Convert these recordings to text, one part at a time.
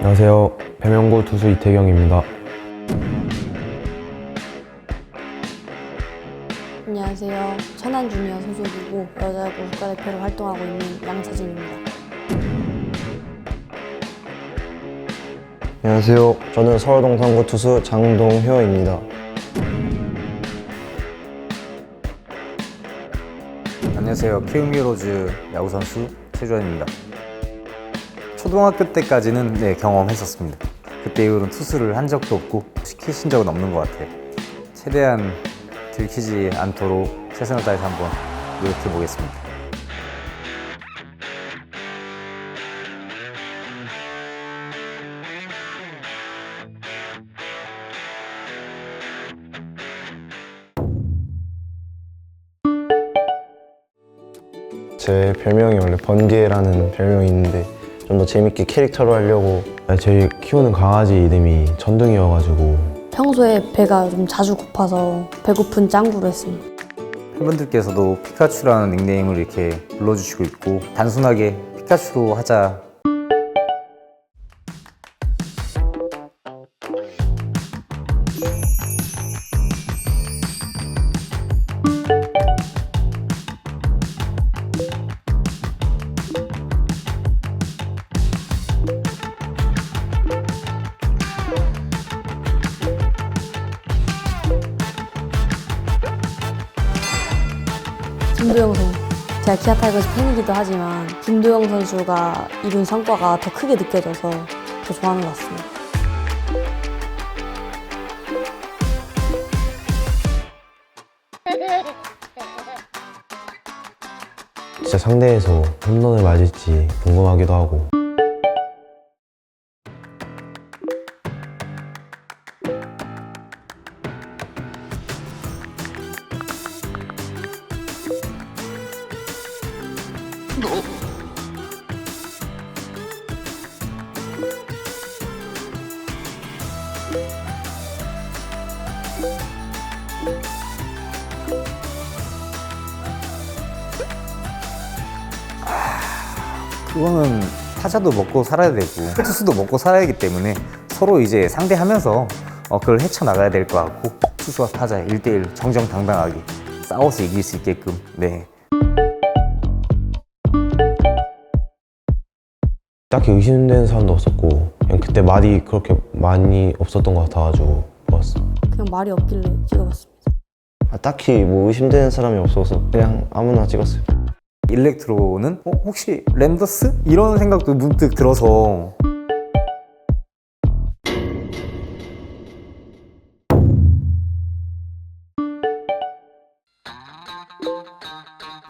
안녕하세요. 배명고 투수 이태경입니다. 안녕하세요. 천안 주니어 소속이고 여자야구 국가대표로 활동하고 있는 양서진입니다. 안녕하세요. 저는 서울동 상구 투수 장동효입니다. 안녕하세요. 키움히로즈 야구 선수 최주환입니다. 초등학교 때까지는 네, 경험했었습니다. 그때 이후로는 투수를 한 적도 없고 시키신 적은 없는 것 같아요. 최대한 들키지 않도록 최선을 다해서 한번 노력해 보겠습니다. 제 별명이 원래 번개라는 별명이 있는데 좀 더 재밌게 캐릭터로 하려고. 아, 제 키우는 강아지 이름이 전등이어가지고. 평소에 배가 좀 자주 고파서 배고픈 짱구로 했습니다. 팬분들께서도 피카츄라는 닉네임을 이렇게 불러주시고 있고 단순하게 피카츄로 하자 김도영 선수. 제가 기아 타이거즈 팬이기도 하지만 김도영 선수가 이룬 성과가 더 크게 느껴져서 더 좋아하는 것 같습니다. 진짜 상대에서 홈런을 맞을지 궁금하기도 하고 그거는 타자도 먹고 살아야 되고 투수도 먹고 살아야 하기 때문에 서로 이제 상대하면서 어, 그걸 헤쳐나가야 될 것 같고 투수와 타자 1대1 정정당당하게 싸워서 이길 수 있게끔 네 딱히 의심되는 사람도 없었고 그냥 그때 말이 그렇게 많이 없었던 것 같아가지고. 그냥 말이 없길래 찍어봤습니다. 아, 딱히 뭐 의심되는 사람이 없어서 그냥 아무나 찍었어요. 일렉트로는 어, 혹시 랜더스? 이런 생각도 문득 들어서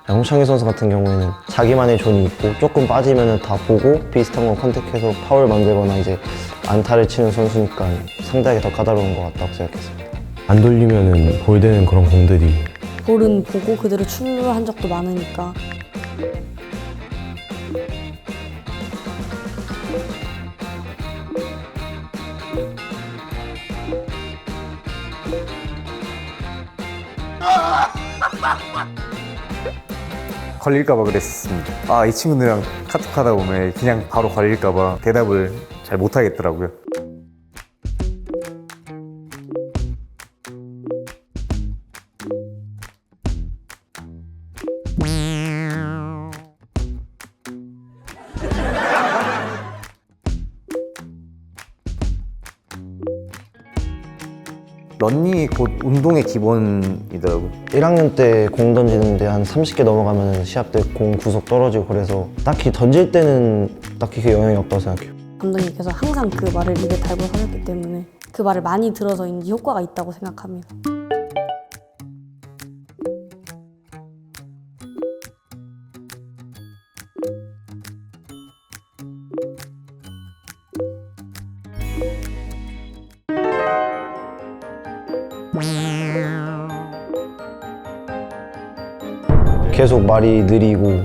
홍창희 선수 같은 경우에는 자기만의 존이 있고 조금 빠지면 다 보고 비슷한 거 컨택해서 파울 만들거나 이제 안타를 치는 선수니까 상대에게 더 까다로운 것 같다고 생각했습니다. 안 돌리면은 볼되는 그런 공들이 볼은 보고 그대로 출루한 적도 많으니까 걸릴까봐 그랬었습니다. 아, 이 친구들이랑 카톡하다 보면 그냥 바로 걸릴까봐 대답을 잘 못하겠더라고요. 런닝이 곧 운동의 기본이더라고요. 1학년 때 공 던지는데 한 30개 넘어가면 시합 때 공 구속 떨어지고 그래서 딱히 던질 때는 딱히 그 영향이 없다고 생각해요. 감독님께서 항상 그 말을 입에 달고 사셨기 때문에 그 말을 많이 들어서인지 효과가 있다고 생각합니다. 계속 말이 느리고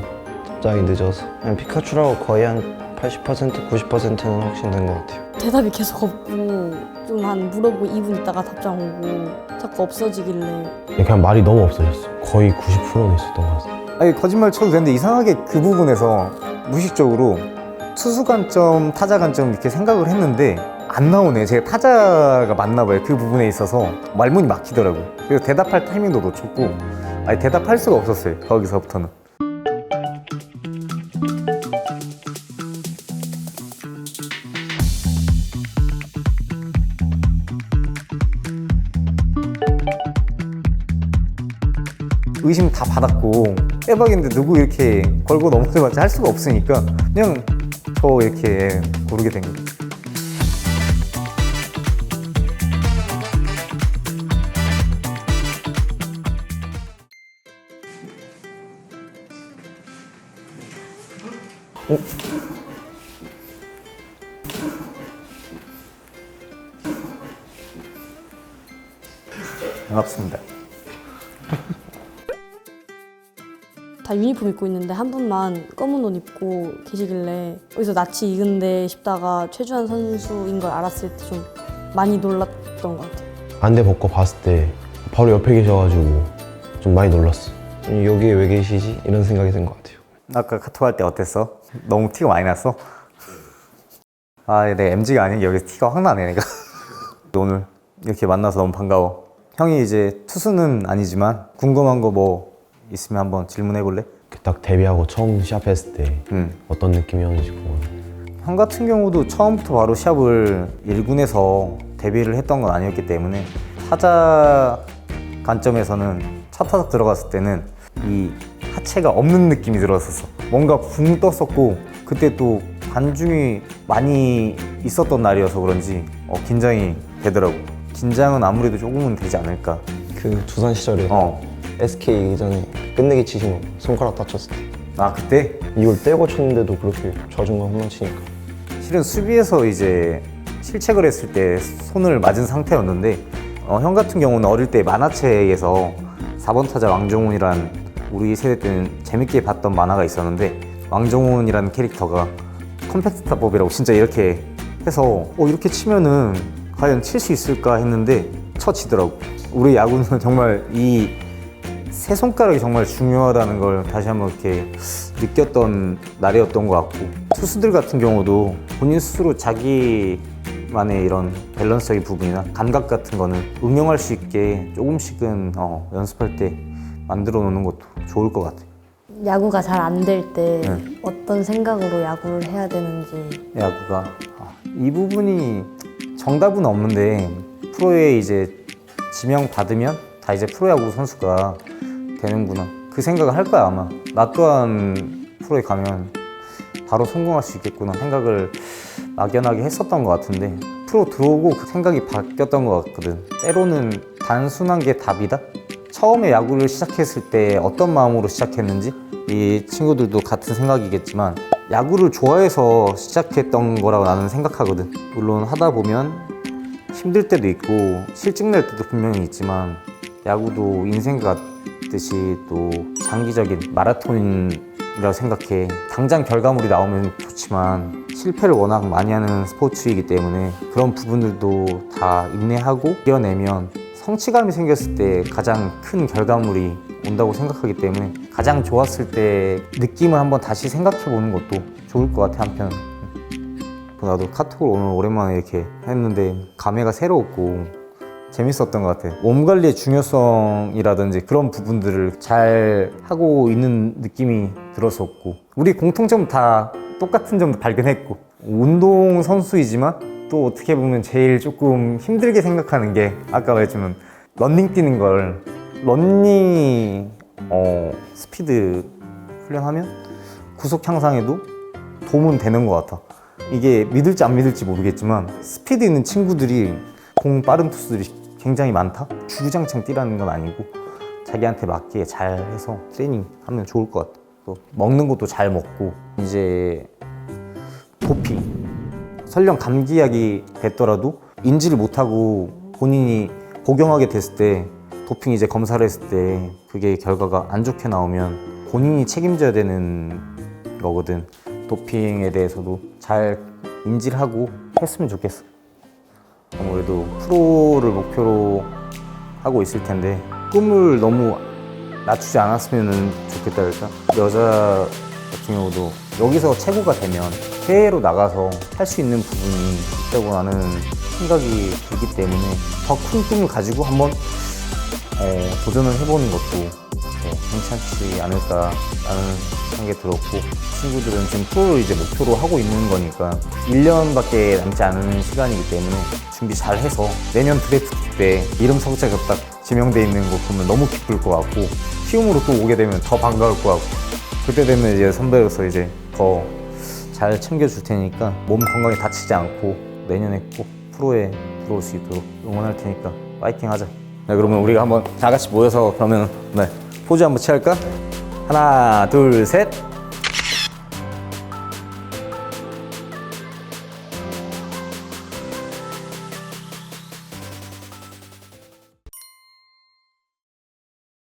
답장이 늦어서 그냥 피카츄라고 거의 한 80% 90%는 확신된 것 같아요. 대답이 계속 없고 좀 한 물어보고 2분 있다가 답장 오고 자꾸 없어지길래 그냥 말이 너무 없어졌어. 거의 90%는 있었던 것 같아. 아니 거짓말 쳐도 되는데 이상하게 그 부분에서 무의식적으로 투수 관점, 타자 관점 이렇게 생각을 했는데 안 나오네. 제가 타자가 맞나 봐요. 그 부분에 있어서 말문이 막히더라고요. 그래서 대답할 타이밍도 놓쳤고 아니 대답할 수가 없었어요. 거기서부터는. 의심 다 받았고 빼박인데 누구 이렇게 걸고 넘어져봤자 할 수가 없으니까 그냥 저 이렇게 고르게 된 거예요. 반갑습니다. 다 유니폼 입고 있는데 한 분만 검은 옷 입고 계시길래 어디서 낯이 익은데 싶다가 최주환 선수인 걸 알았을 때 좀 많이 놀랐던 것 같아요. 안대 벗고 봤을 때 바로 옆에 계셔가지고 좀 많이 놀랐어. 여기에 왜 계시지? 이런 생각이 든 것 같아요. 아까 카톡 할 때 어땠어? 너무 티가 많이 났어? 아, 내 MG가 아닌 게 여기서 티가 확 나네, 내가. 오늘 이렇게 만나서 너무 반가워. 형이 이제 투수는 아니지만 궁금한 거 뭐 있으면 한번 질문해 볼래? 딱 데뷔하고 처음 시합했을 때 응. 어떤 느낌이었는지 궁금해. 형 같은 경우도 처음부터 바로 시합을 1군에서 데뷔를 했던 건 아니었기 때문에 타자 관점에서는 첫 타석 들어갔을 때는 이 하체가 없는 느낌이 들었었어. 뭔가 붕 떴었고 그때 또 관중이 많이 있었던 날이어서 그런지 어, 긴장이 되더라고. 긴장은 아무래도 조금은 되지 않을까. 그 두산 시절에 어. SK 이전에 끝내기 치신 거 손가락 다쳤을 때 아 그때 이걸 떼고 쳤는데도 그렇게 좌중간 홈런 치니까 실은 수비에서 이제 실책을 했을 때 손을 맞은 상태였는데 어, 형 같은 경우는 어릴 때 만화책에서 4번 타자 왕정훈이란 우리 세대 때는 재밌게 봤던 만화가 있었는데 왕정훈이라는 캐릭터가 컴팩트타법이라고 진짜 이렇게 해서 어, 이렇게 치면은 과연 칠 수 있을까 했는데 쳐지더라고. 우리 야구는 정말 이 세 손가락이 정말 중요하다는 걸 다시 한번 이렇게 느꼈던 날이었던 것 같고 투수들 같은 경우도 본인 스스로 자기만의 이런 밸런스적인 부분이나 감각 같은 거는 응용할 수 있게 조금씩은 어, 연습할 때 만들어 놓는 것도 좋을 것 같아요. 야구가 잘 안 될 때 네. 어떤 생각으로 야구를 해야 되는지. 야구가? 아, 이 부분이 정답은 없는데 프로에 이제 지명 받으면 다 이제 프로야구 선수가 되는구나. 그 생각을 할 거야 아마. 나 또한 프로에 가면 바로 성공할 수 있겠구나 생각을 막연하게 했었던 것 같은데 프로 들어오고 그 생각이 바뀌었던 것 같거든. 때로는 단순한 게 답이다 처음에 야구를 시작했을 때 어떤 마음으로 시작했는지? 이 친구들도 같은 생각이겠지만 야구를 좋아해서 시작했던 거라고 나는 생각하거든. 물론 하다 보면 힘들 때도 있고 실증 낼 때도 분명히 있지만 야구도 인생 같듯이 또 장기적인 마라톤이라고 생각해. 당장 결과물이 나오면 좋지만 실패를 워낙 많이 하는 스포츠이기 때문에 그런 부분들도 다 인내하고 이겨내면 성취감이 생겼을 때 가장 큰 결과물이 온다고 생각하기 때문에 가장 좋았을 때 느낌을 한번 다시 생각해 보는 것도 좋을 것 같아 한편 나도 카톡을 오늘 오랜만에 이렇게 했는데 감회가 새로웠고 재밌었던 것 같아요. 몸 관리의 중요성이라든지 그런 부분들을 잘 하고 있는 느낌이 들었었고 우리 공통점 다 똑같은 점도 발견했고 운동 선수이지만 또 어떻게 보면 제일 조금 힘들게 생각하는 게 아까 말했지만 런닝 뛰는 걸 런닝 어, 스피드 훈련하면 구속 향상에도 도움은 되는 것 같아. 이게 믿을지 안 믿을지 모르겠지만 스피드 있는 친구들이 공 빠른 투수들이 굉장히 많다. 주구장창 뛰라는 건 아니고 자기한테 맞게 잘 해서 트레이닝 하면 좋을 것 같아. 또 먹는 것도 잘 먹고 이제 설령 감기약이 됐더라도 인지를 못하고 본인이 복용하게 됐을 때 도핑 이제 검사를 했을 때 그게 결과가 안 좋게 나오면 본인이 책임져야 되는 거거든. 도핑에 대해서도 잘 인지를 하고 했으면 좋겠어. 아무래도 프로를 목표로 하고 있을 텐데 꿈을 너무 낮추지 않았으면 좋겠다 할까? 여자 같은 경우도 여기서 최고가 되면 해외로 나가서 할 수 있는 부분이 있다고 나는 생각이 들기 때문에 더 큰 꿈을 가지고 한번 어, 도전을 해보는 것도 어, 괜찮지 않을까라는 생각이 들었고 친구들은 지금 프로를 이제 목표로 하고 있는 거니까 1년밖에 남지 않은 시간이기 때문에 준비 잘 해서 내년 드래프트 때 이름 석자가 딱 지명돼 있는 거 보면 너무 기쁠 것 같고 키움으로 또 오게 되면 더 반가울 것 같고 그때 되면 이제 선배로서 이제 더 잘 챙겨줄 테니까 몸 건강에 다치지 않고 내년에 꼭 프로에 들어올 수 있도록 응원할 테니까 파이팅 하자. 네, 그러면 우리가 한번 다 같이 모여서 그러면 네, 포즈 한번 취할까? 하나, 둘, 셋.